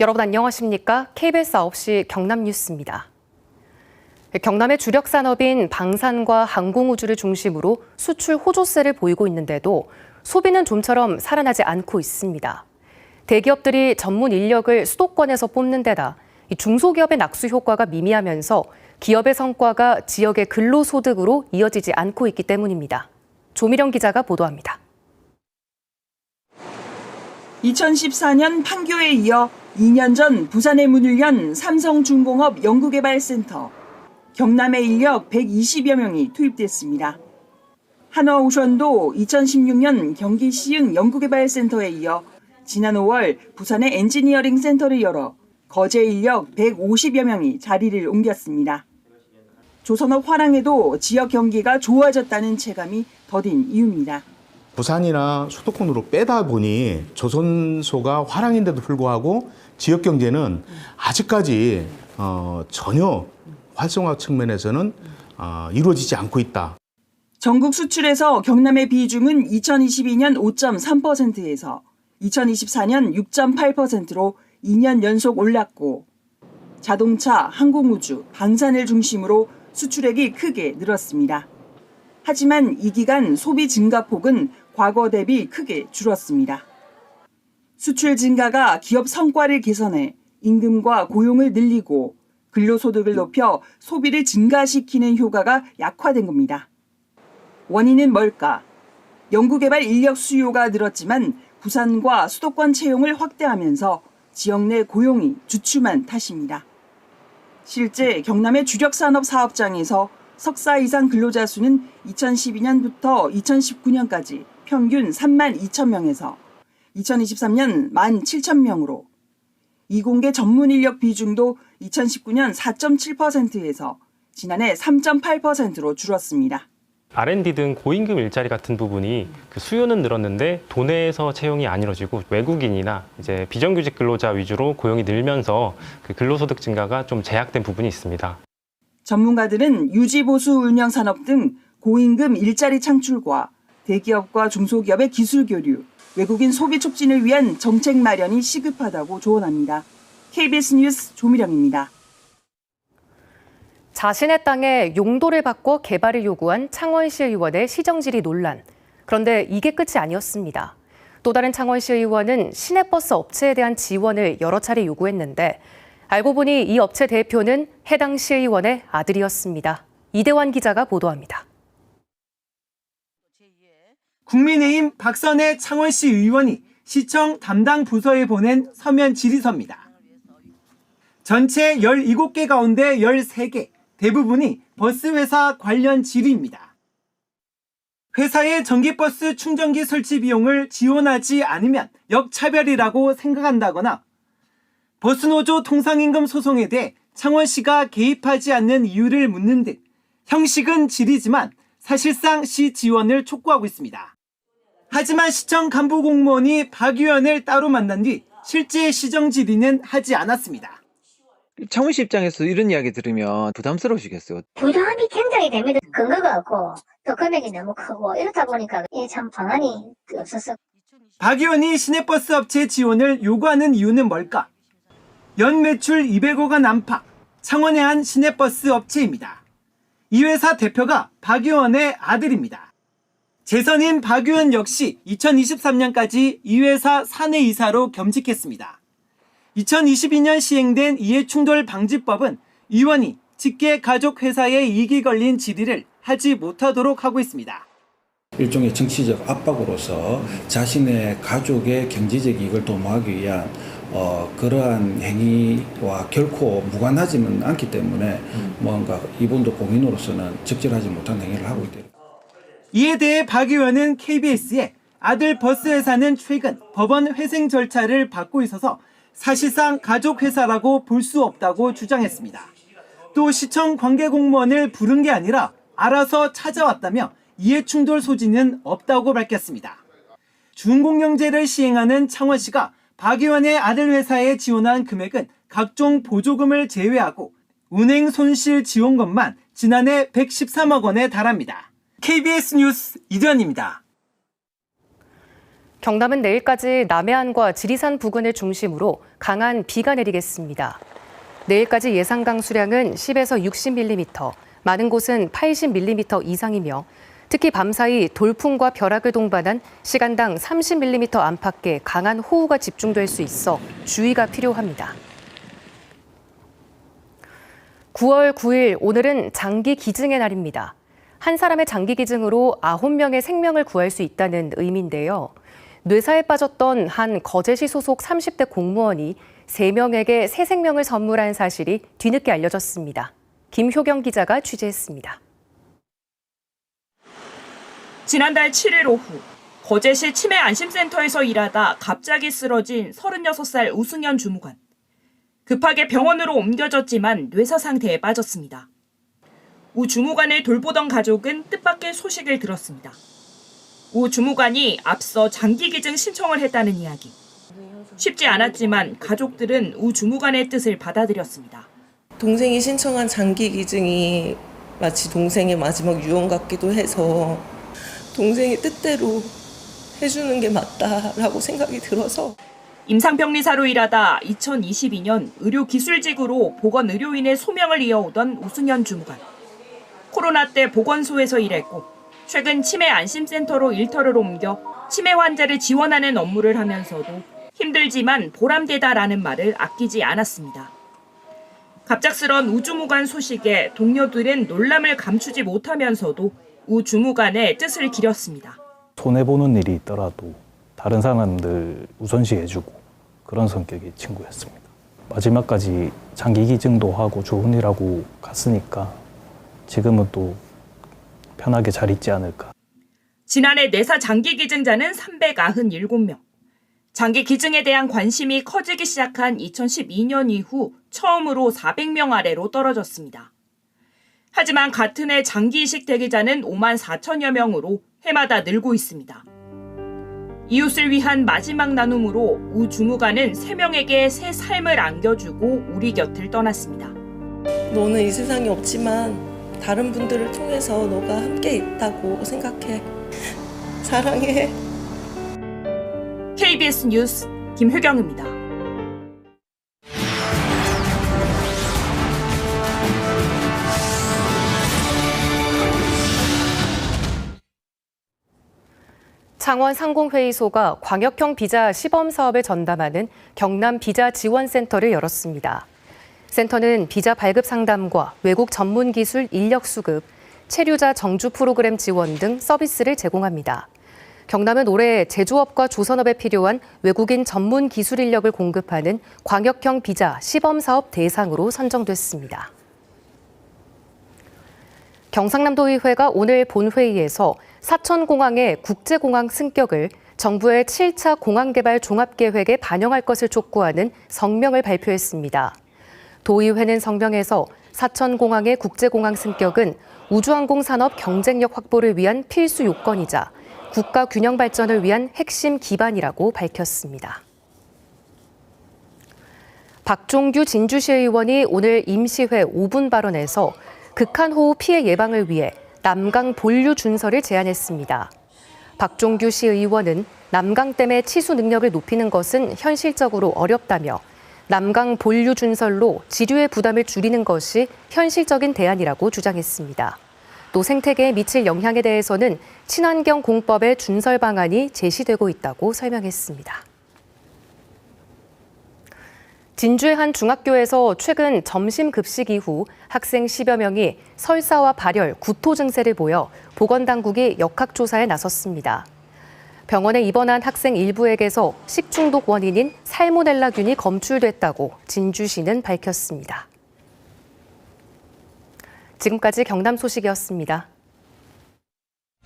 여러분 안녕하십니까? KBS 9시 경남 뉴스입니다. 경남의 주력 산업인 방산과 항공우주를 중심으로 수출 호조세를 보이고 있는데도 소비는 좀처럼 살아나지 않고 있습니다. 대기업들이 전문 인력을 수도권에서 뽑는 데다 이 중소기업의 낙수 효과가 미미하면서 기업의 성과가 지역의 근로소득으로 이어지지 않고 있기 때문입니다. 조미령 기자가 보도합니다. 2014년 판교에 이어 2년 전 부산에 문을 연 삼성중공업 연구개발센터. 경남의 인력 120여 명이 투입됐습니다. 한화오션도 2016년 경기 시흥 연구개발센터에 이어 지난 5월 부산의 엔지니어링 센터를 열어 거제 인력 150여 명이 자리를 옮겼습니다. 조선업 화랑에도 지역 경기가 좋아졌다는 체감이 더딘 이유입니다. 부산이나 수도권으로 빼다 보니 조선소가 화랑인데도 불구하고 지역 경제는 아직까지 어, 전혀 활성화 측면에서는 어, 이루어지지 않고 있다. 전국 수출에서 경남의 비중은 2022년 5.3%에서 2024년 6.8%로 2년 연속 올랐고 자동차, 항공우주, 방산을 중심으로 수출액이 크게 늘었습니다. 하지만 이 기간 소비 증가폭은 과거 대비 크게 줄었습니다. 수출 증가가 기업 성과를 개선해 임금과 고용을 늘리고 근로소득을 높여 소비를 증가시키는 효과가 약화된 겁니다. 원인은 뭘까? 연구개발 인력 수요가 늘었지만 부산과 수도권 채용을 확대하면서 지역 내 고용이 주춤한 탓입니다. 실제 경남의 주력 산업 사업장에서 석사 이상 근로자 수는 2012년부터 2019년까지 평균 3만 2천 명에서 2023년 1만 7천 명으로 이공계 전문 인력 비중도 2019년 4.7%에서 지난해 3.8%로 줄었습니다. R&D 등 고임금 일자리 같은 부분이 그 수요는 늘었는데 도내에서 채용이 안 이루어지고 외국인이나 이제 비정규직 근로자 위주로 고용이 늘면서 그 근로소득 증가가 좀 제약된 부분이 있습니다. 전문가들은 유지보수 운영 산업 등 고임금 일자리 창출과 대기업과 중소기업의 기술 교류, 외국인 소비 촉진을 위한 정책 마련이 시급하다고 조언합니다. KBS 뉴스 조미령입니다. 자신의 땅에 용도를 바꿔 개발을 요구한 창원시 의원의 시정질의 논란. 그런데 이게 끝이 아니었습니다. 또 다른 창원시 의원은 시내버스 업체에 대한 지원을 여러 차례 요구했는데 알고 보니 이 업체 대표는 해당 시의원의 아들이었습니다. 이대환 기자가 보도합니다. 국민의힘 박선혜 창원시 의원이 시청 담당 부서에 보낸 서면 질의서입니다. 전체 17개 가운데 13개, 대부분이 버스회사 관련 질의입니다. 회사의 전기버스 충전기 설치 비용을 지원하지 않으면 역차별이라고 생각한다거나 버스노조 통상임금 소송에 대해 창원시가 개입하지 않는 이유를 묻는 등 형식은 질의지만 사실상 시 지원을 촉구하고 있습니다. 하지만 시청 간부 공무원이 박 의원을 따로 만난 뒤 실제 시정 질의는 하지 않았습니다. 창원시 입장에서 이런 이야기 들으면 부담스러우시겠어요. 부담이 굉장히 됩니다. 근거가 없고 또 금액이 너무 크고 이렇다 보니까 이게 참 방안이 없었어. 박 의원이 시내버스 업체 지원을 요구하는 이유는 뭘까? 연 매출 200억 원 안팎, 창원의 한 시내버스 업체입니다. 이 회사 대표가 박 의원의 아들입니다. 재선인 박 의원 역시 2023년까지 이 회사 사내 이사로 겸직했습니다. 2022년 시행된 이해충돌 방지법은 의원이 직계 가족 회사에 이익이 걸린 질의를 하지 못하도록 하고 있습니다. 일종의 정치적 압박으로서 자신의 가족의 경제적 이익을 도모하기 위한 어, 그러한 행위와 결코 무관하지는 않기 때문에 뭔가 이분도 공인으로서는 적절하지 못한 행위를 하고 있다. 이에 대해 박 의원은 KBS에 아들 버스 회사는 최근 법원 회생 절차를 받고 있어서 사실상 가족 회사라고 볼 수 없다고 주장했습니다. 또 시청 관계 공무원을 부른 게 아니라 알아서 찾아왔다며 이해충돌 소지는 없다고 밝혔습니다. 준공영제를 시행하는 창원시가 박 의원의 아들 회사에 지원한 금액은 각종 보조금을 제외하고 운행 손실 지원금만 지난해 113억 원에 달합니다. KBS 뉴스 이두현입니다. 경남은 내일까지 남해안과 지리산 부근을 중심으로 강한 비가 내리겠습니다. 내일까지 예상 강수량은 10에서 60mm, 많은 곳은 80mm 이상이며 특히 밤사이 돌풍과 벼락을 동반한 시간당 30mm 안팎의 강한 호우가 집중될 수 있어 주의가 필요합니다. 9월 9일 오늘은 장기 기증의 날입니다. 한 사람의 장기 기증으로 9명의 생명을 구할 수 있다는 의미인데요. 뇌사에 빠졌던 한 거제시 소속 30대 공무원이 3명에게 새 생명을 선물한 사실이 뒤늦게 알려졌습니다. 김효경 기자가 취재했습니다. 지난달 7일 오후 거제시 치매 안심센터에서 일하다 갑자기 쓰러진 36살 우승현 주무관. 급하게 병원으로 옮겨졌지만 뇌사 상태에 빠졌습니다. 우 주무관을 돌보던 가족은 뜻밖의 소식을 들었습니다. 우 주무관이 앞서 장기 기증 신청을 했다는 이야기. 쉽지 않았지만 가족들은 우 주무관의 뜻을 받아들였습니다. 동생이 신청한 장기 기증이 마치 동생의 마지막 유언 같기도 해서 동생의 뜻대로 해주는 게 맞다라고 생각이 들어서 임상병리사로 일하다 2022년 의료기술직으로 보건의료인의 소명을 이어오던 우승현 주무관. 코로나 때 보건소에서 일했고 최근 치매 안심센터로 일터를 옮겨 치매 환자를 지원하는 업무를 하면서도 힘들지만 보람되다라는 말을 아끼지 않았습니다. 갑작스런 우주무관 소식에 동료들은 놀람을 감추지 못하면서도 우주무관의 뜻을 기렸습니다. 손해보는 일이 있더라도 다른 사람들 우선시 해주고 그런 성격의 친구였습니다. 마지막까지 장기 기증도 하고 좋은 일하고 갔으니까 지금은 또 편하게 잘 있지 않을까. 지난해 내사 장기 기증자는 397명. 장기 기증에 대한 관심이 커지기 시작한 2012년 이후 처음으로 400명 아래로 떨어졌습니다. 하지만 같은 해 장기 이식 대기자는 5만 4천여 명으로 해마다 늘고 있습니다. 이웃을 위한 마지막 나눔으로 우 주무관은 3명에게 새 삶을 안겨주고 우리 곁을 떠났습니다. 너는 이 세상에 없지만 다른 분들을 통해서 너가 함께 있다고 생각해. 사랑해. KBS 뉴스 김효경입니다. 창원 상공회의소가 광역형 비자 시범 사업을 전담하는 경남 비자 지원센터를 열었습니다. 센터는 비자 발급 상담과 외국 전문 기술 인력 수급, 체류자 정주 프로그램 지원 등 서비스를 제공합니다. 경남은 올해 제조업과 조선업에 필요한 외국인 전문 기술 인력을 공급하는 광역형 비자 시범 사업 대상으로 선정됐습니다. 경상남도의회가 오늘 본회의에서 사천공항의 국제공항 승격을 정부의 7차 공항개발 종합계획에 반영할 것을 촉구하는 성명을 발표했습니다. 도의회는 성명에서 사천공항의 국제공항 승격은 우주항공 산업 경쟁력 확보를 위한 필수 요건이자 국가 균형 발전을 위한 핵심 기반이라고 밝혔습니다. 박종규 진주시 의원이 오늘 임시회 5분 발언에서 극한 호우 피해 예방을 위해 남강 본류 준설을 제안했습니다. 박종규 시 의원은 남강댐의 치수 능력을 높이는 것은 현실적으로 어렵다며 남강 본류 준설로 지류의 부담을 줄이는 것이 현실적인 대안이라고 주장했습니다. 또 생태계에 미칠 영향에 대해서는 친환경 공법의 준설 방안이 제시되고 있다고 설명했습니다. 진주의 한 중학교에서 최근 점심 급식 이후 학생 10여 명이 설사와 발열, 구토 증세를 보여 보건당국이 역학조사에 나섰습니다. 병원에 입원한 학생 일부에게서 식중독 원인인 살모넬라균이 검출됐다고 진주시는 밝혔습니다. 지금까지 경남 소식이었습니다.